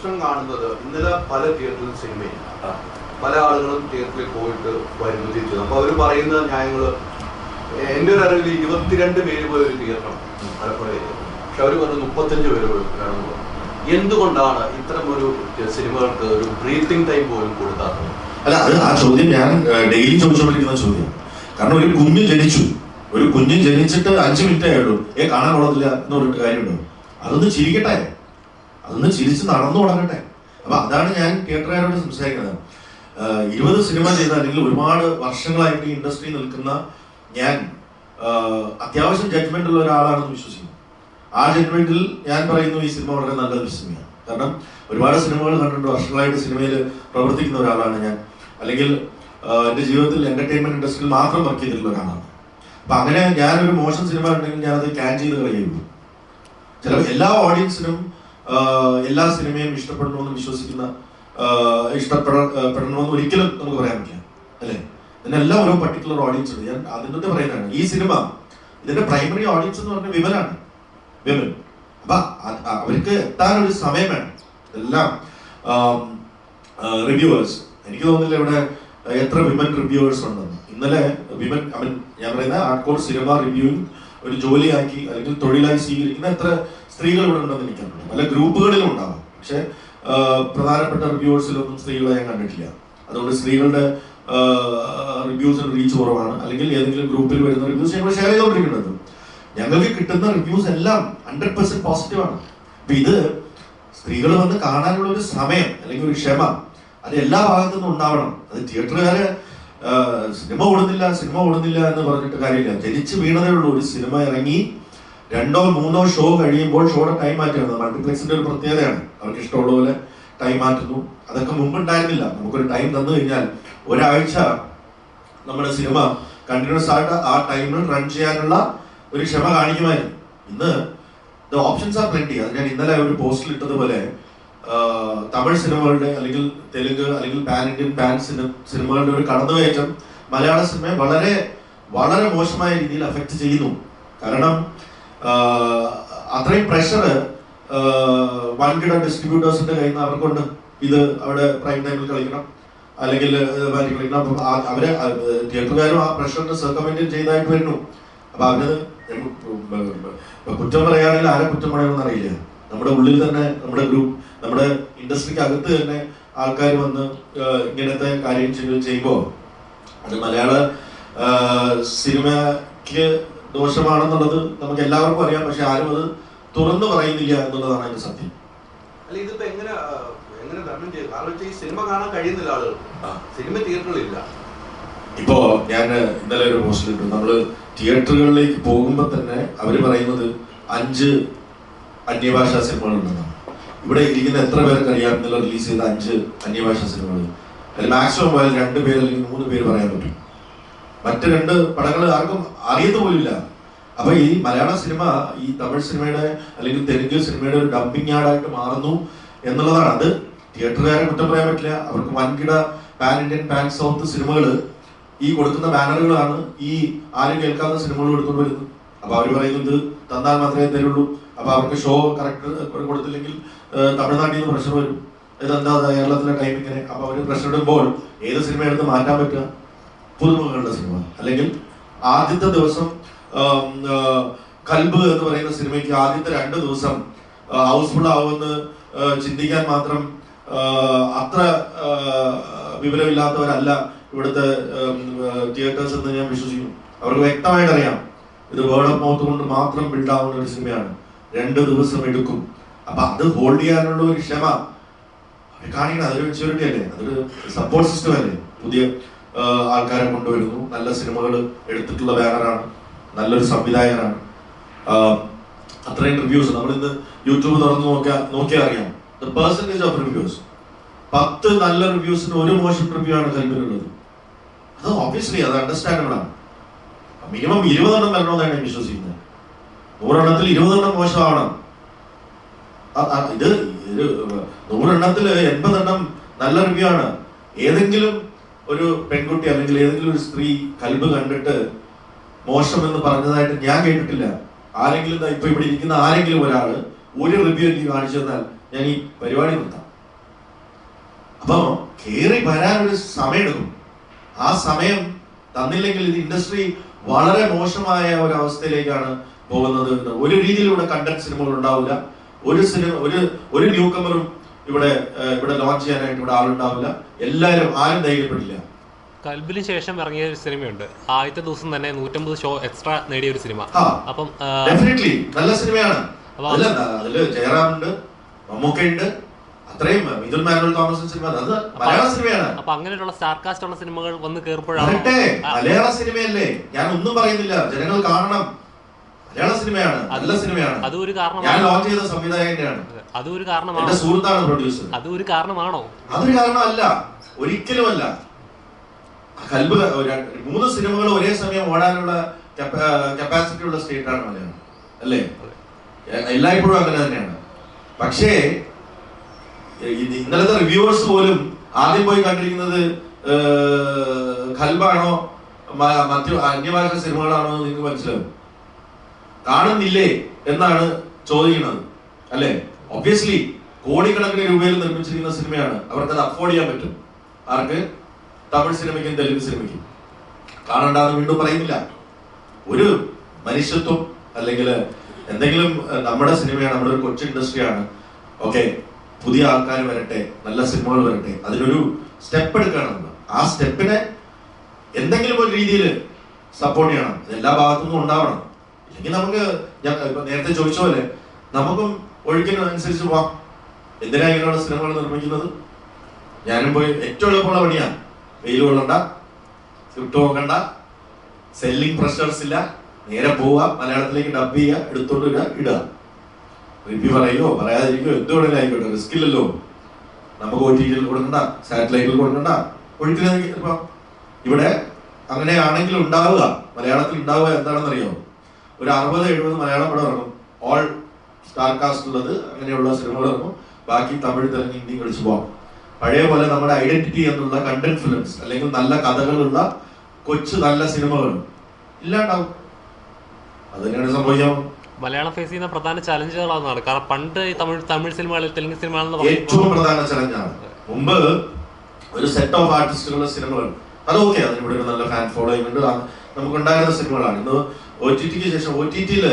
പ്രശ്നം കാണുന്നത് ഇന്നലെ പല തിയേറ്ററിലും സിനിമയില്ല പല ആളുകളും തിയേറ്ററിൽ പോയിട്ട് വരുന്നു തിരിച്ചു. അപ്പൊ അവർ പറയുന്ന ന്യായങ്ങൾ എന്റെ ഒരു അറിവിൽ ഇരുപത്തിരണ്ട് പേര് പോയ ഒരു തിയേറ്ററാണ് മലപ്പുറയിൽ പക്ഷെ അവർ പറഞ്ഞു മുപ്പത്തഞ്ച് പേര് വേണമെന്ന് പറഞ്ഞു എന്തുകൊണ്ടാണ് ഇത്തരം ഒരു സിനിമകൾക്ക് ഒരു ബ്രീത്തിങ് ടൈം പോലും കൊടുക്കാത്തത്? അല്ല അത് ആ ചോദ്യം ഞാൻ ഡെയിലി ചോദിച്ചുകൊണ്ടിരിക്കുന്ന ചോദ്യം. കാരണം ഒരു കുഞ്ഞ് ജനിച്ചു. ഒരു കുഞ്ഞ് ജനിച്ചിട്ട് അഞ്ച് മിനിറ്റേ ആയുള്ളൂ. ഏ കാണാൻ കൊള്ളത്തില്ല എന്ന് പറഞ്ഞിട്ട് കാര്യമുണ്ടോ? അതൊന്ന് ചിരിക്കട്ടെ. അതൊന്ന് ചിരിച്ച് നടന്നു തുടങ്ങട്ടെ. അപ്പൊ അതാണ് ഞാൻ തിയേറ്ററുകാരോട് സംസാരിക്കുന്നത്. ഇരുപത് സിനിമ ചെയ്ത അല്ലെങ്കിൽ ഒരുപാട് വർഷങ്ങളായിട്ട് ഈ ഇൻഡസ്ട്രി നിൽക്കുന്ന ഞാൻ അത്യാവശ്യം ജഡ്ജ്മെന്റ് ഉള്ള ഒരാളാണെന്ന് വിശ്വസിക്കുന്നു. ആ ജഡ്ജ്മെന്റിൽ ഞാൻ പറയുന്നു ഈ സിനിമ വളരെ നല്ല സിനിമയാണ്. കാരണം ഒരുപാട് സിനിമകൾ കണ്ടിട്ടുണ്ട്. വർഷങ്ങളായിട്ട് സിനിമയിൽ പ്രവർത്തിക്കുന്ന ഒരാളാണ് ഞാൻ. അല്ലെങ്കിൽ എന്റെ ജീവിതത്തിൽ എന്റർടൈൻമെന്റ് ഇൻഡസ്ട്രിയിൽ മാത്രം വർക്ക് ചെയ്തിട്ടുള്ള ഒരാളാണ്. അപ്പൊ അങ്ങനെ ഞാനൊരു മോശം സിനിമ ഉണ്ടെങ്കിൽ ഞാനത് ക്യാൻ ചെയ്ത് കളയുള്ളൂ ചില എല്ലാ ഓഡിയൻസിനും എല്ലാ സിനിമയും ഇഷ്ടപ്പെടണമെന്ന് വിശ്വസിക്കുന്ന ഇഷ്ടപ്പെടണമെന്ന് ഒരിക്കലും നമുക്ക് പറയാൻ പറ്റില്ല അല്ലേ? ഇതിനെല്ലാം ഓരോ പർട്ടിക്കുലർ ഓഡിയൻസ് ഉണ്ട്. ഞാൻ അതിന്റെ പറയുന്നതാണ് ഈ സിനിമ ഇതിന്റെ പ്രൈമറി ഓഡിയൻസ് എന്ന് പറഞ്ഞ വിമലാണ്. വിമൻ അപ്പൊ അവർക്ക് എത്താൻ ഒരു സമയം വേണം. ഇതെല്ലാം റിവ്യൂവേഴ്സ് എനിക്ക് തോന്നുന്നില്ല ഇവിടെ എത്ര വിമൻ റിവ്യൂവേഴ്സ് ഉണ്ടെന്ന്. ഇന്നലെ വിമൻ മീൻ ഞാൻ പറയുന്ന ആർക്കോർ സിനിമ റിവ്യൂവിംഗ് ഒരു ജോലിയാക്കി അല്ലെങ്കിൽ തൊഴിലായി സ്വീകരിക്കുന്ന എത്ര സ്ത്രീകൾ ഇവിടെ ഉണ്ടെന്ന് എനിക്കറിയില്ല. പല ഗ്രൂപ്പുകളിലും ഉണ്ടാവാം. പക്ഷെ പ്രധാനപ്പെട്ട റിവ്യൂവേഴ്സിലൊന്നും സ്ത്രീകളെ ഞാൻ കണ്ടിട്ടില്ല. അതുകൊണ്ട് സ്ത്രീകളുടെ റിവ്യൂസിന് റീച്ച് കുറവാണ്. അല്ലെങ്കിൽ ഏതെങ്കിലും ഗ്രൂപ്പിൽ വരുന്ന റിവ്യൂസ് ഞങ്ങൾ ഷെയർ ചെയ്തുകൊണ്ടിരിക്കുന്നത്. ഞങ്ങൾക്ക് കിട്ടുന്ന റിവ്യൂസ് എല്ലാം ഹൺഡ്രഡ് പെർസെന്റ് പോസിറ്റീവാണ് അപ്പൊ ഇത് സ്ത്രീകൾ വന്ന് കാണാനുള്ള ഒരു സമയം അല്ലെങ്കിൽ ഒരു ക്ഷമ അത് എല്ലാ ഭാഗത്തു നിന്നും ഉണ്ടാവണം. അത് തിയേറ്ററുകാര് സിനിമ ഓടുന്നില്ല സിനിമ ഓടുന്നില്ല എന്ന് പറഞ്ഞിട്ട് കാര്യമില്ല. ജനിച്ചു വീണതേ ഉള്ളൂ. ഒരു സിനിമ ഇറങ്ങി രണ്ടോ മൂന്നോ ഷോ കഴിയുമ്പോൾ ഷോയുടെ ടൈം മാറ്റുന്നത് മൾട്ടിപ്ലക്സിന്റെ ഒരു പ്രത്യേകതയാണ്. അവർക്ക് ഇഷ്ടമുള്ള പോലെ ടൈം മാറ്റുന്നു. അതൊക്കെ മുമ്പ് ഉണ്ടായിരുന്നില്ല നമുക്കൊരു ടൈം തന്നു കഴിഞ്ഞാൽ ഒരാഴ്ച നമ്മുടെ സിനിമ കണ്ടിന്യൂസ് ആയിട്ട് ആ ടൈമിൽ റൺ ചെയ്യാനുള്ള ഒരു ക്ഷമ കാണിക്കുമായിരുന്നു. ഇന്ന് ദ ഓപ്ഷൻസ് ആർ പ്ലെന്റി അത് ഞാൻ ഇന്നലെ ഒരു പോസ്റ്റിൽ ഇട്ടതുപോലെ തമിഴ് സിനിമകളുടെ അല്ലെങ്കിൽ തെലുങ്ക് അല്ലെങ്കിൽ പാൻ ഇന്ത്യൻ പാൻ സിനിമകളുടെ ഒരു കടന്നുകയറ്റം മലയാള സിനിമയെ വളരെ വളരെ മോശമായ രീതിയിൽ അഫക്റ്റ് ചെയ്യുന്നു. കാരണം അത്രയും പ്രഷർ വൻകിട ഡിസ്ട്രിബ്യൂട്ടേഴ്സിന്റെ കയ്യിൽ നിന്ന് അവർക്കുണ്ട്. ഇത് അവിടെ പ്രൈം ടൈമിൽ കളിക്കണം. അല്ലെങ്കിൽ കളിക്കണം. അപ്പം അവർ തിയേറ്ററുകാരും ആ പ്രഷറിന് സർക്കമെന്റ് ചെയ്തായിട്ട് വരുന്നു. അപ്പൊ അവർ ഇപ്പൊ കുറ്റം പറയുകയാണെങ്കിൽ ആരെ കുറ്റം പറയണമെന്ന് അറിയില്ല. നമ്മുടെ ഉള്ളിൽ തന്നെ നമ്മുടെ ഗ്രൂപ്പ് നമ്മുടെ ഇൻഡസ്ട്രിക്ക് അകത്ത് തന്നെ ആൾക്കാർ വന്ന് ഇങ്ങനത്തെ കാര്യം ചെയ്യുമ്പോൾ അത് മലയാള സിനിമയ്ക്ക് ദോഷമാണെന്നുള്ളത് നമുക്ക് എല്ലാവർക്കും അറിയാം പക്ഷെ ആരും അത് തുറന്നു പറയുന്നില്ല എന്നുള്ളതാണ് അതിന്റെ സത്യം. അല്ല ഇതിപ്പോ എങ്ങനെ എങ്ങനെ തരണം ചെയ്തു? കാരണം ഈ സിനിമ കാണാൻ കഴിയുന്നില്ല ആളുകൾ. സിനിമ തിയേറ്ററുകളില്ല ഇപ്പോ ഞാൻ ഇന്നലെ ഒരു പോസ്റ്റിൽ ഇട്ടു. നമ്മൾ തിയേറ്ററുകളിലേക്ക് പോകുമ്പോൾ തന്നെ അവർ പറയുന്നത് അഞ്ച് അന്യഭാഷാ സിനിമകൾ ഉണ്ടെന്നാണ് ഇവിടെ ഇരിക്കുന്ന എത്ര പേർക്ക് അറിയാം? റിലീസ് ചെയ്ത അഞ്ച് അന്യഭാഷാ സിനിമകൾ അതിൽ മാക്സിമം പോയാൽ രണ്ട് പേര് അല്ലെങ്കിൽ മൂന്ന് പേര് പറയാൻ പറ്റും. മറ്റ് രണ്ട് പടങ്ങൾ ആർക്കും അറിയത്ത് പോലില്ല അപ്പൊ ഈ മലയാള സിനിമ ഈ തമിഴ് സിനിമയുടെ അല്ലെങ്കിൽ തെലുങ്ക് സിനിമയുടെ ഒരു ഡബിങ് ആഡായിട്ട് മാറുന്നു എന്നുള്ളതാണ്. അത് തിയേറ്ററുകാരെ കുറ്റം പറയാൻ പറ്റില്ല. അവർക്ക് വൻകിട പാൻ ഇന്ത്യൻ പാൻ സൗത്ത് സിനിമകൾ ഈ കൊടുക്കുന്ന ബാനറുകളാണ് ഈ ആരും കേൾക്കാത്ത സിനിമകൾ എടുത്തുകൊണ്ട് വരുന്നത്. അപ്പൊ അവർ പറയുന്നത് തന്നാൽ മാത്രമേ തരുള്ളൂ. അപ്പൊ അവർക്ക് ഷോ കറക്റ്റ് കൊടുത്തില്ലെങ്കിൽ തമിഴ്നാട്ടിൽ നിന്ന് പ്രഷർ വരും. ഇതെന്താ കേരളത്തിലെ ടൈം ഇങ്ങനെ? അപ്പൊ അവർ പ്രഷർ ഇടുമ്പോൾ ഏത് സിനിമ എടുത്ത് മാറ്റാൻ പറ്റുക? പുതുമുഖങ്ങളുടെ സിനിമ. അല്ലെങ്കിൽ ആദ്യത്തെ ദിവസം കൽബ് എന്ന് പറയുന്ന സിനിമയ്ക്ക് ആദ്യത്തെ രണ്ട് ദിവസം ഹൗസ്ഫുൾ ആവുമെന്ന് ചിന്തിക്കാൻ മാത്രം അത്ര വിവരമില്ലാത്തവരല്ല ഇവിടുത്തെ തിയേറ്റേഴ്സ് എന്ന് ഞാൻ വിശ്വസിക്കുന്നു. അവർക്ക് വ്യക്തമായിട്ട് അറിയാം ഇത് വേർഡ് ഓഫ് മൗത്ത് കൊണ്ട് മാത്രം ബിൽഡ് ആവുന്ന ഒരു സിനിമയാണ്. രണ്ട് ദിവസം എടുക്കും. അപ്പൊ അത് ഹോൾഡ് ചെയ്യാനുള്ള ഒരു ക്ഷമ. കാണിക്കണം അതൊരു മെച്യൂരിറ്റി അല്ലേ? അതൊരു സപ്പോർട്ട് സിസ്റ്റം അല്ലേ? പുതിയ ആൾക്കാരെ കൊണ്ടുവരുന്നു. നല്ല സിനിമകൾ എടുത്തിട്ടുള്ള ബാനറാണ്. നല്ലൊരു സംവിധായകനാണ്. അത്രയും റിവ്യൂസ് നമ്മൾ ഇന്ന് യൂട്യൂബ് തുറന്ന് നോക്കിയാൽ നോക്കിയാൽ അറിയാം. ദ പെർസെന്റേജ് ഓഫ് റിവ്യൂസ് പത്ത് നല്ല റിവ്യൂസിന് ഒരു മോശം റിവ്യൂ ആണ് കൽപ്പനുള്ളത് അത് ഓബിയസ്ലി അത് അണ്ടർസ്റ്റാൻഡബിൾ ആണ്. മിനിമം ഇരുപതെണ്ണം വരണമെന്നാണ് ഞാൻ വിശ്വസിക്കുന്നത്. നൂറെണ്ണത്തിൽ ഇരുപതെണ്ണം മോശമാണ് ഇത് നൂറെണ്ണത്തിൽ എൺപതെണ്ണം നല്ല റിവ്യൂ ആണ്. ഏതെങ്കിലും ഒരു പെൺകുട്ടി അല്ലെങ്കിൽ ഏതെങ്കിലും ഒരു സ്ത്രീ കൽബ് കണ്ടിട്ട് മോശം എന്ന് പറഞ്ഞതായിട്ട് ഞാൻ കേട്ടിട്ടില്ല. ആരെങ്കിലും ഇപ്പൊ ഇവിടെ ഇരിക്കുന്ന ആരെങ്കിലും ഒരാൾ ഒരു റിവ്യൂ എനിക്ക് കാണിച്ചു തന്നാൽ ഞാൻ ഈ പരിപാടി നിർത്താം. കയറി വരാനൊരു സമയമെടുക്കും. ആ സമയം തന്നില്ലെങ്കിൽ ഇത് ഇൻഡസ്ട്രി വളരെ മോശമായ ഒരു അവസ്ഥയിലേക്കാണ് പോകുന്നത് ഒരു രീതിയിലൂടെ കണ്ടന്റ് സിനിമകൾ ഉണ്ടാവില്ല. ഒരു സിനിമ ഒരു ഒരു ന്യൂ കമറും ഇവിടെ ഇവിടെ ലോഞ്ച് ചെയ്യാനായിട്ട് ഇവിടെ ആളുണ്ടാവില്ല. എല്ലാവരും ആരും ധൈര്യപ്പെടില്ല. കൽബിന് ശേഷം ഇറങ്ങിയ ഒരു സിനിമയുണ്ട്. ആദ്യത്തെ ദിവസം തന്നെ നൂറ്റമ്പത് ഷോ എക്സ്ട്രാ നേടിയ ഒരു സിനിമ. അപ്പം ഡെഫിനറ്റ്ലി നല്ല സിനിമയാണ്. അതിൽ ഉണ്ട് ജയറാമുണ്ട് മമ്മൂക്കയുണ്ട് അത്രയും മിഥുൻ മാനുവൽ തോമസ് സിനിമ. അത് മലയാള സിനിമയാണ്. അപ്പൊ അങ്ങനെയുള്ള സ്റ്റാർ കാസ്റ്റ് ഉള്ള സിനിമകൾ വന്ന് വരട്ടെ മലയാള സിനിമയല്ലേ. ഞാൻ ഒന്നും പറയുന്നില്ല. ജനങ്ങൾ കാണണം. മലയാള സിനിമയാണ് നല്ല സിനിമയാണ്. അതൊരു ഒരു ഞാൻ ലോഞ്ച് ചെയ്ത സംവിധായകനാണ് അതും ഒരു കാരണമാണോ സുഹൃത്താണ് പ്രൊഡ്യൂസർ അതും ഒരു കാരണമാണോ? അതൊരു കാരണമല്ല. ഒരിക്കലുമല്ല. കൽബ് മൂന്ന് സിനിമകൾ ഒരേ സമയം ഓടാനുള്ള കപ്പാസിറ്റി ഉള്ള സ്റ്റേറ്റ് ആണ് മലയാളം. അല്ലേ? എല്ലായ്പ്പോഴും അങ്ങനെ തന്നെയാണ്. പക്ഷേ ഇന്നലത്തെ റിവ്യൂവേഴ്സ് പോലും ആദ്യം പോയി കണ്ടിരിക്കുന്നത് ഖൽബാണോ മറ്റു അന്യഭാഷ സിനിമകളാണോ എന്ന് നിങ്ങൾക്ക് മനസ്സിലാവും. കാണുന്നില്ലേ എന്നാണ് ചോദിക്കുന്നത്. അല്ലേ? ഒബ്വിയസ്ലി കോടിക്കണക്കിന് രൂപയിൽ നിർമ്മിച്ചിരിക്കുന്ന സിനിമയാണ്. അത് അഫോർഡ് ചെയ്യാൻ പറ്റും. ആർക്ക്? തമിഴ് സിനിമയ്ക്കും തെലുങ്ക് സിനിമയ്ക്കും. കാണണ്ടെന്ന് വീണ്ടും പറയുന്നില്ല. ഒരു മനുഷ്യത്വം അല്ലെങ്കിൽ എന്തെങ്കിലും നമ്മുടെ സിനിമയാണ് നമ്മുടെ ഒരു കൊച്ചു ഇൻഡസ്ട്രിയാണ്. ഓക്കെ പുതിയ ആൾക്കാർ വരട്ടെ നല്ല സിനിമകൾ വരട്ടെ അതിനൊരു സ്റ്റെപ്പ് എടുക്കണം. നമ്മൾ ആ സ്റ്റെപ്പിനെ എന്തെങ്കിലും ഒരു രീതിയിൽ സപ്പോർട്ട് ചെയ്യണം. എല്ലാ ഭാഗത്തു നിന്നും ഉണ്ടാവണം. ഇല്ലെങ്കിൽ നമുക്ക് ഞാൻ ഇപ്പൊ നേരത്തെ ചോദിച്ച പോലെ നമുക്കും ഒഴുക്കിനനുസരിച്ച് പോവാം എന്തിനാ ഇങ്ങനെയുള്ള സിനിമകൾ നിർമ്മിക്കുന്നത്? ഞാനും പോയി ഏറ്റവും എളുപ്പമുള്ള പണിയാണ്. വെയിൽ കൊള്ളണ്ട സ്ക്രിപ്റ്റ് നോക്കണ്ട സെല്ലിംഗ് പ്രഷേഴ്സ് ഇല്ല. നേരെ പോവുക മലയാളത്തിലേക്ക് ഡബ് ചെയ്യുക എടുത്തോണ്ട് വരിക ഇടുക. റിവ്യൂ പറയുകയോ പറയാതിരിക്കോ എന്ത് വേണേലും ആയിക്കോട്ടെ റിസ്ക് ഇല്ലല്ലോ. നമുക്ക് ഒ ടി ടിയിൽ കൊടുക്കണ്ട സാറ്റലൈറ്റിൽ കൊടുക്കണ്ട. ഒഴുക്കിന് ഇപ്പം ഇവിടെ അങ്ങനെയാണെങ്കിൽ ഉണ്ടാവുക. മലയാളത്തിൽ ഉണ്ടാവുക എന്താണെന്ന് അറിയാമോ ഒരു അറുപത് എഴുപത് മലയാളം പടം ഇറങ്ങും. ഓൾ സ്റ്റാർ കാസ്റ്റ് ഉള്ളത് അങ്ങനെയുള്ള സിനിമകൾ ഇറങ്ങും. ബാക്കി തമിഴ് തെലുങ്ക് ഹിന്ദി കളിച്ചു പോകാം പഴയ പോലെ നമ്മുടെ ഐഡന്റിറ്റി എന്നുള്ള കണ്ടന്റ് ഫിലിംസ് അല്ലെങ്കിൽ നല്ല കഥകളുള്ള കൊച്ചു നല്ല സിനിമകൾ ഇല്ലാണ്ടാവും. അത് തന്നെയാണ് സംഭവിക്കാം. മലയാളം ഫേസ് ചെയ്യുന്ന പ്രധാന ചലഞ്ചുകളാണ് കാരണം പണ്ട് തമിഴ് തമിഴ് സിനിമകളിൽ തെലുങ്ക് സിനിമകളെന്ന് ഏറ്റവും പ്രധാന ചലഞ്ചാണ് മുമ്പ് ഒരു സെറ്റ് ഓഫ് ആർട്ടിസ്റ്റുകളുടെ സിനിമകൾ. അത് ഓക്കെ അതിന് ഇവിടെ ഒരു നല്ല ഫാൻ ഫോളോയിങ് ഉണ്ട്. നമുക്ക് നമുക്കുണ്ടായിരുന്ന സിനിമകളാണ്. ഇന്ന് ഒ ടി ടിക്ക് ശേഷം ഒ ടി ടിയിൽ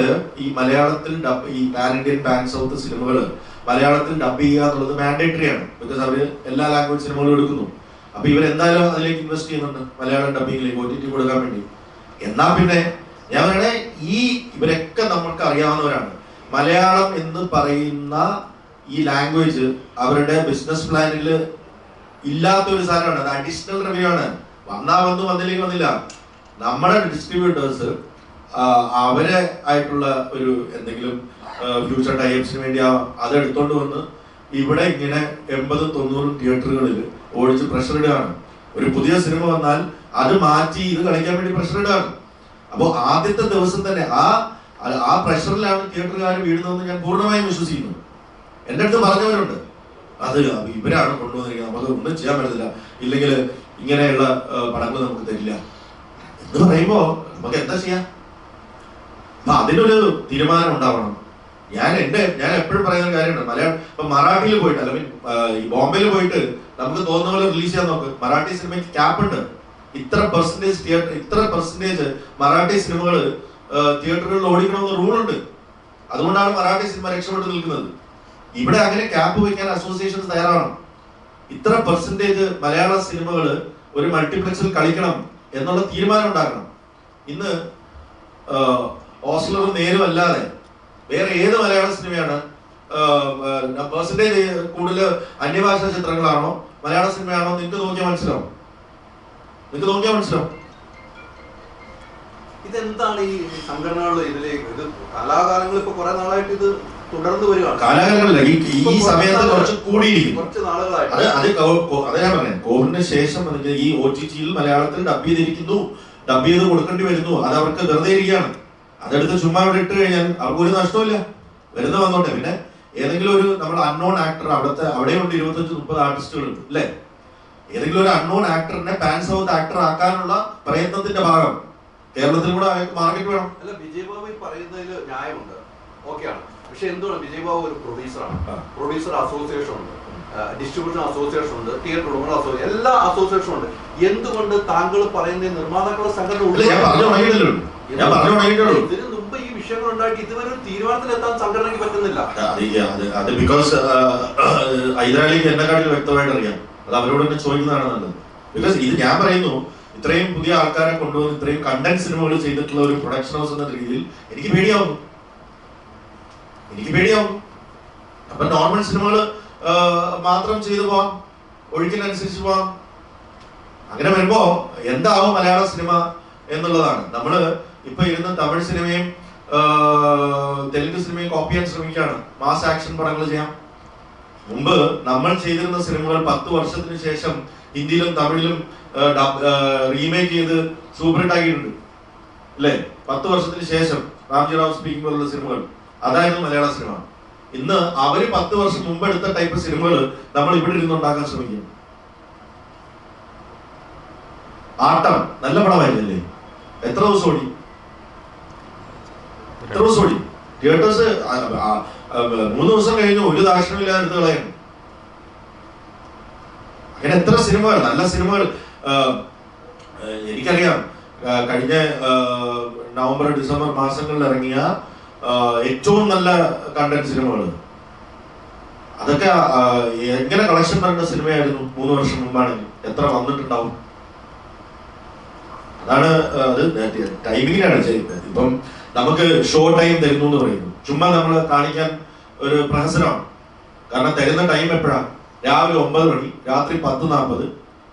ഈ മലയാളത്തിൽ ഡബ് ഈ പാൻ ഇന്ത്യൻ പാൻ സൗത്ത് സിനിമകൾ മലയാളത്തിൽ ഡബ് ചെയ്യുക എന്നുള്ളത് മാൻഡേറ്ററി ആണ്. ബിക്കോസ് അവർ എല്ലാ ലാംഗ്വേജ് സിനിമകളും എടുക്കുന്നു. അപ്പൊ ഇവർ എന്തായാലും അതിലേക്ക് ഇൻവെസ്റ്റ് ചെയ്യുന്നുണ്ട്. മലയാളം ഡബിങ്ങിലേക്ക് ഒ ടി ടി കൊടുക്കാൻ വേണ്ടി. എന്നാ പിന്നെ ഞാൻ പറയണേ ഈ ഇവരൊക്കെ നമ്മൾക്ക് അറിയാവുന്നവരാണ്. മലയാളം എന്ന് പറയുന്ന ഈ ലാംഗ്വേജ് അവരുടെ ബിസിനസ് പ്ലാനിൽ ഇല്ലാത്ത ഒരു സാധനമാണ്. അത് അഡീഷണൽ റവ്യൂ ആണ്. വന്നാ വന്നു വന്നില്ലെങ്കിൽ വന്നില്ല. നമ്മുടെ ഡിസ്ട്രിബ്യൂട്ടേഴ്സ് അവരെ ആയിട്ടുള്ള ഒരു എന്തെങ്കിലും ഫ്യൂച്ചർ ടൈപ്സിന് വേണ്ടി അത് എടുത്തോണ്ട് വന്ന് ഇവിടെ ഇങ്ങനെ എൺപതും തൊണ്ണൂറും തിയേറ്ററുകളിൽ ഓടിച്ച് പ്രഷർ ഇടുകയാണ്. ഒരു പുതിയ സിനിമ വന്നാൽ അത് മാറ്റി ഇത് കളിക്കാൻ വേണ്ടി പ്രഷർ ഇടുകയാണ്. അപ്പോൾ ആദ്യത്തെ ദിവസം തന്നെ ആ ആ- പ്രഷറിലാണ് തിയേറ്ററുകാർ വീഴുന്നതെന്ന് ഞാൻ പൂർണമായും വിശ്വസിക്കുന്നു. എന്റെ അടുത്ത് പറഞ്ഞവരുണ്ട്. അത് ഇവരാണ് കൊണ്ടുവന്നിരിക്കുന്നത്. നമുക്ക് ഒന്നും ചെയ്യാൻ പറ്റത്തില്ല. ഇല്ലെങ്കിൽ ഇങ്ങനെയുള്ള പടങ്ങൾ നമുക്ക് തരില്ല. എന്ന് പറയുമ്പോ നമുക്ക് എന്താ ചെയ്യാം? അപ്പൊ അതിനൊരു തീരുമാനം ഉണ്ടാവണം. ഞാൻ എന്റെ ഞാൻ എപ്പോഴും പറയുന്ന കാര്യമാണ് മലയാളം ഇപ്പൊ മറാഠിയിൽ പോയിട്ട് അല്ലെങ്കിൽ ഈ ബോംബെയിൽ പോയിട്ട് നമുക്ക് തോന്നുന്ന പോലെ റിലീസ് ചെയ്യാൻ നോക്ക്. മറാഠി സിനിമയ്ക്ക് ക്യാപ്പ് ഉണ്ട്. ഇത്ര പെർസെന്റേജ് തിയേറ്റർ ഇത്ര പെർസെന്റേജ് മറാഠി സിനിമകൾ തിയേറ്ററുകളിൽ ഓടിക്കണമെന്ന് റൂൾ ഉണ്ട്. അതുകൊണ്ടാണ് മറാഠി സിനിമ രക്ഷപ്പെട്ട് നിൽക്കുന്നത്. ഇവിടെ അങ്ങനെ ക്യാപ്പ് വയ്ക്കാൻ അസോസിയേഷൻസ് തയ്യാറാണ് ഇത്ര പെർസെന്റേജ് മലയാള സിനിമകൾ ഒരു മൾട്ടിപ്ലക്സിൽ കളിക്കണം എന്നുള്ള തീരുമാനം ഉണ്ടാക്കണം. ഇന്ന് ഓസ്ലറും നേരും അല്ലാതെ വേറെ ഏത് മലയാള സിനിമയാണ് പെർസെന്റേജ് കൂടുതൽ അന്യഭാഷാ ചിത്രങ്ങളാണോ മലയാള സിനിമയാണോ നിങ്ങൾക്ക് നോക്കിയാൽ മനസ്സിലാവും. നിങ്ങൾക്ക് നോക്കിയാൽ മനസ്സിലാവും. ഇതെന്താണ് ഈ സംഘടനകൾ ഇതിലേക്ക്? ഇത് കലാകാലങ്ങൾ ഇപ്പൊ കുറെ നാളായിട്ട് ഇത് തുടർന്നു വരികയാണ്. കാലഘട്ടങ്ങളില്ല ഈ ഈ സമയത്ത് കുറച്ച് കൂടിയിരിക്കും കുറച്ച് നാളുകളായിട്ട്. അത് ഞാൻ പറഞ്ഞത് കോവിഡിന് ശേഷം ഈ ഒ ടി ടിയിൽ മലയാളത്തിൽ ഡബ് ചെയ്തിരിക്കുന്നു ഡബ് ചെയ്ത് കൊടുക്കേണ്ടി വരുന്നു അത് അവർക്ക് വെറുതെ ഇരിക്കുകയാണ്. അതെടുത്ത് ചുമ്മാ അവിടെ ഇട്ട് കഴിഞ്ഞാൽ അവർക്ക് ഒരു നഷ്ടമില്ല വരുന്ന വന്നോട്ടെ. പിന്നെ ഏതെങ്കിലും ഒരു നമ്മൾ അൺനോൺ ആക്ടർ അവിടുത്തെ അവിടെയുണ്ട് ഇരുപത്തഞ്ച് മുപ്പത് ആർട്ടിസ്റ്റുകളുണ്ട് അല്ലേ? ഏതെങ്കിലും ഒരു അൺനോൺ ആക്ടറിനെ പാൻസ് സൗത്ത് ആക്ടർ ആക്കാനുള്ള പ്രയത്നത്തിന്റെ ഭാഗം കേരളത്തിൽ കൂടെ മാർക്കറ്റ് വേണം. അല്ല വിജയ് ബാബു പറയുന്നതിൽ ന്യായമുണ്ട്. ഓക്കെയാണ് പക്ഷെ എന്തുകൊണ്ട് വിജയ് ബാബു ഒരു പ്രൊഡ്യൂസറാണ്. പ്രൊഡ്യൂസർ അസോസിയേഷൻ ഉണ്ട്. ഡിസ്ട്രിബ്യൂഷൻ അസോസിയേഷൻ ഉണ്ട്. തിയേറ്റർ ഉടമകൾ അസോസിയേഷൻ എല്ലാ അസോസിയേഷനും ഉണ്ട്. എന്തുകൊണ്ട് താങ്കൾ പറയുന്ന നിർമ്മാതാക്കളുടെ സംഘടന അല്ല, ഞാൻ പറഞ്ഞു തുടങ്ങിയിട്ടുള്ളൂ ഇതിന് മുമ്പ് ഈ വിഷയങ്ങൾ ഉണ്ടായിട്ട് ഇതുവരെ ഒരു തീരുമാനത്തിലെത്താൻ സംഘടനയ്ക്ക് പറ്റുന്നില്ല. അത് ബിക്കോസ് ഹൈദരാലിക്ക് എന്നെക്കാട്ടിൽ വ്യക്തമായിട്ട് അറിയാം. അത് അവരോട് തന്നെ ചോദിക്കുന്നതാണ് നല്ലത്. ബിക്കോസ് ഇത് ഞാൻ പറയുന്നു ഇത്രയും പുതിയ ആൾക്കാരെ കൊണ്ടുവന്ന് ഇത്രയും കണ്ടന്റ് സിനിമകൾ ചെയ്തിട്ടുള്ള ഒരു പ്രൊഡക്ഷൻ ഹൗസ് എന്ന രീതിയിൽ എനിക്ക് പേടിയാവും. എനിക്ക് പേടിയാവും. അപ്പൊ നോർമൽ സിനിമകൾ മാത്രം ചെയ്തു പോവാം. ഒഴുക്കിനനുസരിച്ച് പോവാം. അങ്ങനെ വരുമ്പോ എന്താവും മലയാള സിനിമ എന്നുള്ളതാണ്. നമ്മൾ ഇപ്പൊ ഇരുന്ന് തമിഴ് സിനിമയും തെലുങ്ക് സിനിമയും കോപ്പി ചെയ്യാൻ ശ്രമിക്കുകയാണ്. മാസ് ആക്ഷൻ പടങ്ങൾ ചെയ്യാം. മുമ്പ് നമ്മൾ ചെയ്തിരുന്ന സിനിമകൾ പത്ത് വർഷത്തിന് ശേഷം ഹിന്ദിയിലും തമിഴിലും റീമേക്ക് ചെയ്ത് സൂപ്പർ ഹിറ്റ് ആക്കിയിട്ടുണ്ട് അല്ലേ? പത്ത് വർഷത്തിന് ശേഷം റാംജി റാവു സ്പീക്കിംഗ് പോലുള്ള സിനിമകൾ. അതായിരുന്നു മലയാള സിനിമ. ഇന്ന് അവർ പത്ത് വർഷം മുമ്പ് എടുത്ത ടൈപ്പ് സിനിമകൾ നമ്മൾ ഇവിടെ ഇരുന്ന് ഉണ്ടാക്കാൻ ശ്രമിക്കുന്നു. ആട്ടം നല്ല പടമായിരുന്നില്ലേ? എത്ര ദിവസം ഓടി? എത്ര ദിവസം ഓടി? തിയേറ്റേഴ്സ് മൂന്ന് ദിവസം കഴിഞ്ഞു ഒരു ദാക്ഷിണമില്ലാതെ എടുത്ത് കളയും അങ്ങനെ എത്ര സിനിമകൾ നല്ല സിനിമകൾ എനിക്കറിയാം. കഴിഞ്ഞ നവംബർ ഡിസംബർ മാസങ്ങളിൽ ഇറങ്ങിയ ഏറ്റവും നല്ല കണ്ടന്റ് സിനിമകൾ. അതൊക്കെ എങ്ങനെ കളക്ഷൻ പറഞ്ഞ സിനിമയായിരുന്നു മൂന്ന് വർഷം മുമ്പാണെങ്കിൽ. എത്ര വന്നിട്ടുണ്ടാവും? അതാണ് അത് ടൈമിങ്ങിനാണ് ചെയ്യുന്നത് ഇപ്പം നമുക്ക് ഷോ ടൈം തരുന്നു എന്ന് പറയുന്നു. ചുമ്മാ നമ്മൾ കാണിക്കാൻ ഒരു പ്രഹസനമാണ്. കാരണം തരുന്ന ടൈം എപ്പോഴാണ് രാവിലെ ഒമ്പത് മണി രാത്രി പത്ത് നാൽപ്പത്.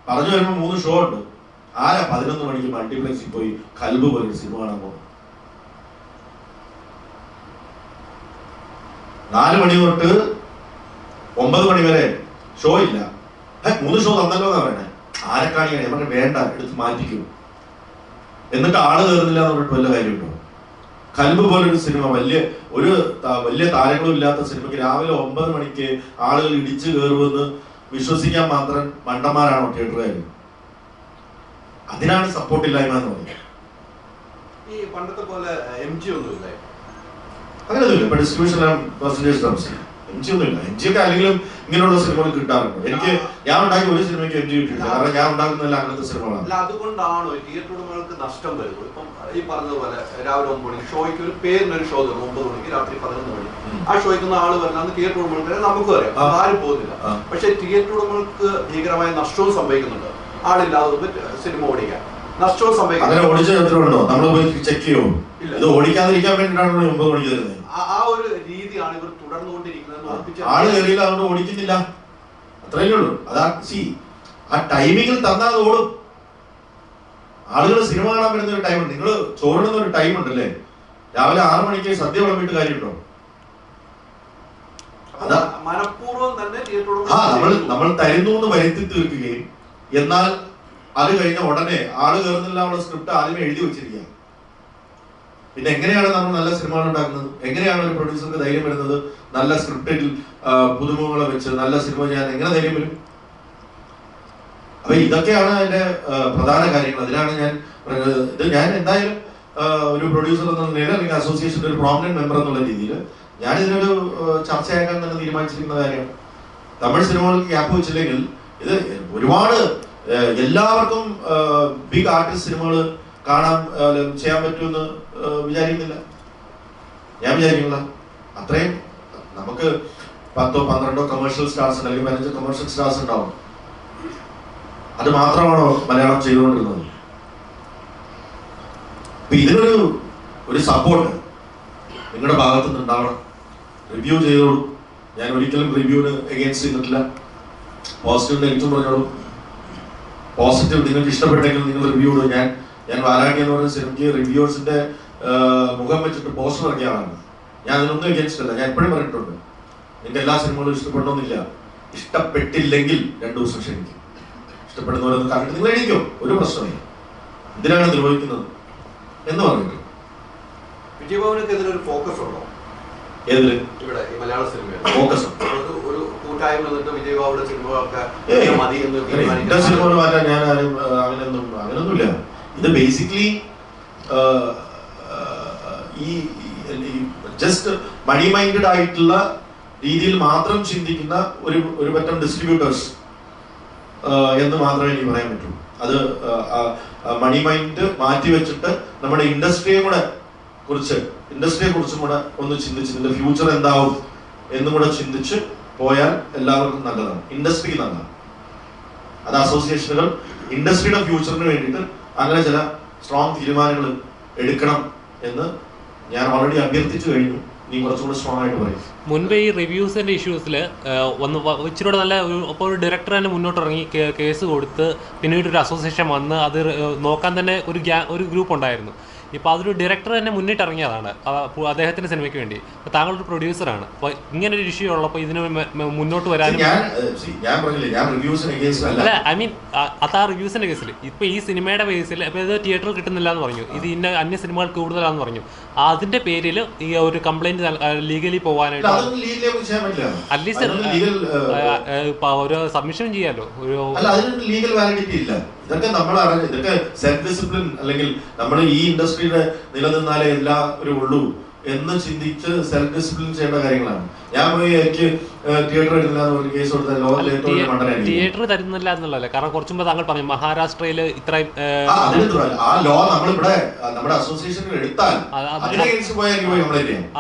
പറഞ്ഞു വരുമ്പോൾ മൂന്ന് ഷോ ഉണ്ട്. ആരാ പതിനൊന്ന് മണിക്ക് മൾട്ടിപ്ലക്സിൽ പോയി കൽബ് പോയി സിനിമ കാണാൻ പോകുന്നത്? നാല് മണി തൊട്ട് ഒമ്പത് മണി വരെ ഷോ ഇല്ല. മൂന്ന് ഷോ തന്നല്ലോ എന്നാ പറയണേ? ആരെ കാണിക്കണേ? വേണ്ട എടുത്ത് മാറ്റിക്കും. എന്നിട്ട് ആൾ കയറുന്നില്ല എന്ന് പറഞ്ഞിട്ട് വല്ല കാര്യമുണ്ടോ? കൽബ് പോലൊരു സിനിമ വലിയ ഒരു വലിയ താരങ്ങളും ഇല്ലാത്ത സിനിമയ്ക്ക് രാവിലെ ഒമ്പത് മണിക്ക് ആളുകൾ ഇടിച്ചു കയറുമെന്ന് വിശ്വസിക്കാൻ മാത്രം മണ്ടന്മാരാണോ തിയേറ്ററുകാർ അതിനാണ് സപ്പോർട്ട് ഇല്ലായ്മ എന്ന് പറയുന്നത്. ഈ പണ്ടത്തെ പോലെ എം ജി ഒന്നും ഇല്ല അങ്ങനെയൊന്നുമില്ല. ഇപ്പൊ distribution percentage terms M G ഒന്നുമില്ല എം ജി ഒക്കെ അല്ലെങ്കിലും ഇങ്ങനെയുള്ള സിനിമകൾ കിട്ടാറുണ്ട്? എനിക്ക് ഞാൻ ഉണ്ടാക്കിയ ഒരു സിനിമയ്ക്ക് എം ജി കിട്ടില്ല കാരണം ഞാൻ ഉണ്ടാക്കുന്നതല്ല അങ്ങനത്തെ സിനിമകളാണ്. അതുകൊണ്ടാണോ തിയേറ്റർ ഉടമകൾക്ക് നഷ്ടം വരുന്നത്? ഇപ്പം ഈ പറഞ്ഞതുപോലെ രാവിലെ ഒമ്പത് മണിക്ക് ഷോയ്ക്ക് ഒരു പേരിനൊരു ഷോ തരും ഒമ്പത് മണിക്ക് രാത്രി പതിനൊന്ന് മണി. ആ ഷോയ്ക്ക് ആൾ വരണം തിയേറ്റർ ഉടമകൾക്ക് നമുക്ക് അറിയാം. ആരും പോകുന്നില്ല. പക്ഷെ തിയേറ്റർ ഉടമകൾക്ക് ഭീകരമായ നഷ്ടവും സംഭവിക്കുന്നുണ്ട്. ആളില്ലാതെ സിനിമ ഓടിക്കാൻ. നഷ്ടവും സംഭവിക്കും ഓടിച്ച നമ്മൾ പോയി ചെക്ക്. ഇത് ഓടിക്കാതിരിക്കാൻ വേണ്ടിയിട്ടാണ് ഒമ്പത് മണിക്ക് തരുന്നത്. ആ ഒരു ആൾ കയറിയില്ല അതുകൊണ്ട് ഓടിക്കുന്നില്ല അത്രയേ ഉള്ളൂ. അതാ സി ആ ടൈമിങ്ങിൽ തന്നാൽ അത് ഓടും. ആളുകൾ സിനിമ കാണാൻ വരുന്ന ഒരു ടൈമുണ്ട് നിങ്ങൾ ചോറിടുന്ന ഒരു ടൈം ഉണ്ടല്ലേ രാവിലെ ആറ് മണിക്ക് സദ്യ വിളമ്പിട്ട് കാര്യമുണ്ടോ? അതാ. മനഃപൂർവം തന്നെ ആ നമ്മൾ നമ്മൾ തരുന്നു എന്ന് വരുത്തി തീർക്കുകയും എന്നാൽ അത് കഴിഞ്ഞ ഉടനെ ആൾ കയറുന്നില്ല ഉള്ള സ്ക്രിപ്റ്റ് ആദ്യമേ എഴുതി വെച്ചിരിക്കുക പിന്നെ എങ്ങനെയാണ് നമ്മൾ നല്ല സിനിമകൾ ഉണ്ടാക്കുന്നത്? എങ്ങനെയാണ് ഒരു പ്രൊഡ്യൂസർക്ക് ധൈര്യം വരുന്നത്? നല്ല സ്ക്രിപ്റ്റിൽ പുതുമുഖങ്ങളെ വെച്ച് നല്ല സിനിമ ചെയ്യാൻ എങ്ങനെ ധൈര്യം വരും? അപ്പൊ ഇതൊക്കെയാണ് അതിന്റെ പ്രധാന കാര്യങ്ങൾ. അതിലാണ് ഞാൻ. ഇത് ഞാൻ എന്തായാലും ഒരു പ്രൊഡ്യൂസർ എന്ന നിലയിൽ അല്ലെങ്കിൽ അസോസിയേഷന്റെ ഒരു പ്രോമിനന്റ് മെമ്പർ എന്നുള്ള രീതിയിൽ ഞാൻ ഇതിനൊരു ചർച്ചയാക്കാൻ തന്നെ തീരുമാനിച്ചിരിക്കുന്ന കാര്യമാണ് തമിഴ് സിനിമകൾക്ക് ഗ്യാപ്പ് വെച്ചില്ലെങ്കിൽ ഇത് ഒരുപാട് എല്ലാവർക്കും ബിഗ് ആർട്ടിസ്റ്റ് സിനിമകൾ കാണാൻ ചെയ്യാൻ പറ്റുമെന്ന് വിചാരിക്കുന്നില്ല. ഞാൻ വിചാരിക്കുന്നില്ല. അത്രയും നമുക്ക് പത്തോ പന്ത്രണ്ടോ കമേഴ്ഷ്യൽ സ്റ്റാർസ് ഉണ്ട് അല്ലെങ്കിൽ പതിനഞ്ച് കമേഴ്ഷ്യൽ സ്റ്റാർസ് ഉണ്ടാവും. അത് മാത്രമാണോ മലയാളം ചെയ്തുകൊണ്ടിരുന്നത്? ഇതിനൊരു ഒരു സപ്പോർട്ട് നിങ്ങളുടെ ഭാഗത്തു നിന്ന് ഉണ്ടാവണം. റിവ്യൂ ചെയ്തോളൂ. ഞാൻ ഒരിക്കലും റിവ്യൂവിന് എഗെയിൻസ്റ്റ് ചെയ്തിട്ടില്ല. പോസിറ്റീവ് നെഗറ്റീവ് പറഞ്ഞോളൂ. പോസിറ്റീവ് നിങ്ങൾക്ക് ഇഷ്ടപ്പെട്ടെങ്കിൽ നിങ്ങൾ റിവ്യൂ ഇടും. ഞാൻ ഞാൻ വാലാക്കി എന്ന് പറഞ്ഞ സിനിമയ്ക്ക് റിവ്യൂസിന്റെ മുഖം വെച്ചിട്ട് പോസ്റ്റർ ഇറക്കിയ ആളാണ്. ഞാൻ അതിനൊന്നും എഗെയിൻസ്റ്റ് അല്ല. ഞാൻ എപ്പോഴും പറഞ്ഞിട്ടുണ്ട്. നിങ്ങൾക്ക് എല്ലാ സിനിമകളും ഇഷ്ടപ്പെടണമെന്നില്ല ഇഷ്ടപ്പെട്ടില്ലെങ്കിൽ രണ്ടു ദിവസം ക്ഷണിക്കും ഇഷ്ടപ്പെടുന്നവരൊന്നും കണ്ടിട്ട് നിങ്ങൾ എഴുതിക്കോ ഒരു പ്രശ്നമില്ല എന്തിനാണ് നിർവഹിക്കുന്നത് എന്ന് പറഞ്ഞിട്ട് വിജയഭവനക്കെതിരെ ഒരു ഫോക്കസ് ഉണ്ടോ? ഏതിൽ? ഇവിടെ ഈ മലയാള സിനിമയിൽ. ഫോക്കസ് ഒരു കൂട്ടായ്മ സിനിമകളൊക്കെ മതി എന്ന് ഞാൻ അങ്ങനെയൊന്നും അങ്ങനെയൊന്നുമില്ല. ഇത് ബേസിക്കലി ഈ ജസ്റ്റ് മണി മൈൻഡഡ് ആയിട്ടുള്ള രീതിയിൽ മാത്രം ചിന്തിക്കുന്ന ഒരു ഒരു പറ്റം ഡിസ്ട്രിബ്യൂട്ടേഴ്സ് എന്ന് മാത്രമേ എനിക്ക് പറയാൻ പറ്റൂ. അത് മണി മൈൻഡ് മാറ്റി വെച്ചിട്ട് നമ്മുടെ ഇൻഡസ്ട്രിയെ കൂടെ കുറിച്ച് ഇൻഡസ്ട്രിയെ കുറിച്ചും കൂടെ ഒന്ന് ചിന്തിച്ച് ഇതിന്റെ ഫ്യൂച്ചർ എന്താവും എന്നും കൂടെ ചിന്തിച്ച് പോയാൽ എല്ലാവർക്കും നല്ലതാണ്. ഇൻഡസ്ട്രിക്ക് നല്ലതാണ്. അത് അസോസിയേഷനുകൾ ഇൻഡസ്ട്രിയുടെ ഫ്യൂച്ചറിന് വേണ്ടിയിട്ട് അങ്ങനെ ചില സ്ട്രോങ് തീരുമാനങ്ങൾ എടുക്കണം എന്ന് ഞാൻ ഓൾറെഡി അഭ്യർത്ഥിച്ചു കഴിഞ്ഞു. നീ കുറച്ചുകൂടെ സ്ട്രോങ് ആയിട്ട് പറയും. മുൻപ് ഈ റിവ്യൂസിന്റെ ഇഷ്യൂസിൽ ഒന്ന് വ- ഇച്ചിരി നല്ല അപ്പോൾ ഒരു ഡയറക്ടർ തന്നെ മുന്നോട്ട് ഇറങ്ങി കേസ് കൊടുത്ത് പിന്നീട് ഒരു അസോസിയേഷൻ വന്ന് അത് നോക്കാൻ തന്നെ ഒരു ഒരു ഗ്രൂപ്പ് ഉണ്ടായിരുന്നു. ഇപ്പോൾ അതൊരു ഡയറക്ടർ തന്നെ മുന്നിട്ട് ഇറങ്ങിയതാണ് അദ്ദേഹത്തിന്റെ സിനിമയ്ക്ക് വേണ്ടി. അപ്പോൾ താങ്കളൊരു പ്രൊഡ്യൂസറാണ് അപ്പോൾ ഇങ്ങനെ ഒരു ഇഷ്യൂ ഉള്ളപ്പോൾ ഇതിന് മുന്നോട്ട് വരാനും അല്ല. ഐ മീൻ അത് ആ റിവ്യൂസിന്റെ കേസിൽ ഇപ്പൊ ഈ സിനിമയുടെ ബേസിൽ ഇപ്പൊ ഇത് തിയേറ്ററിൽ കിട്ടുന്നില്ല എന്ന് പറഞ്ഞു. ഇത് ഇന്ന അന്യ സിനിമകൾ കൂടുതലാന്ന് പറഞ്ഞു. അതിന്റെ പേരിൽ ഈ ഒരു കംപ്ലൈന്റ് ലീഗലി പോകാനായിട്ട് അറ്റ്ലീസ്റ്റ് ഒരു സബ്മിഷൻ ചെയ്യാലോ? ഒരു ലീഗൽ വാലിഡിറ്റി ഇല്ല. ഇതൊക്കെ നമ്മൾ അറിഞ്ഞ ഇതൊക്കെ സെൽഫ് ഡിസിപ്ലിൻ അല്ലെങ്കിൽ നമ്മൾ ഈ ഇൻഡസ്ട്രിയുടെ നിലനിന്നാലേ എല്ലാ ഒരു ഉള്ളൂ എന്ന് ചിന്തിച്ച് സെൽഫ് ഡിസിപ്ലിൻ ചെയ്യേണ്ട കാര്യങ്ങളാണ്. ഞാൻ പോയി എനിക്ക് തിയേറ്റർ എടുക്കില്ല എന്ന് പറഞ്ഞ് കേസ് കൊടുത്താൽ ലോകത്തിലെ ഏറ്റവും വലിയ മണ്ടനായിരിക്കും. തിയേറ്റർ തരുന്നില്ല എന്നുള്ളതല്ലേ. കാരണം കുറച്ചു മുമ്പ് താങ്കൾ പറഞ്ഞു മഹാരാഷ്ട്രയിൽ ഇത്രയും ആ, ലോ നമ്മളിവിടെ നമ്മുടെ അസോസിയേഷനിൽ എടുത്താൽ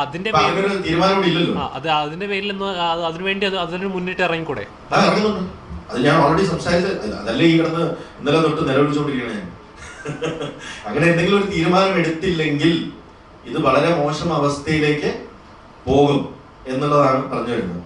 അതിന്റെ തീരുമാനം ഇല്ലല്ലോ. അത് അതിന്റെ പേരിൽ അതിനുവേണ്ടി അത് അതിന് മുന്നിട്ട് ഇറങ്ങിക്കൂടെ? അത് ഞാൻ ഓൾറെഡി സംസാരിച്ചത് അല്ല, അതല്ലേ ഈ കിടന്ന് ഇന്നലെ തൊട്ട് നിലവിളിച്ചുകൊണ്ടിരിക്കണേ അങ്ങനെ എന്തെങ്കിലും ഒരു തീരുമാനം എടുത്തില്ലെങ്കിൽ ഇത് വളരെ മോശം അവസ്ഥയിലേക്ക് പോകും എന്നുള്ളതാണ് പറഞ്ഞു വരുന്നത്.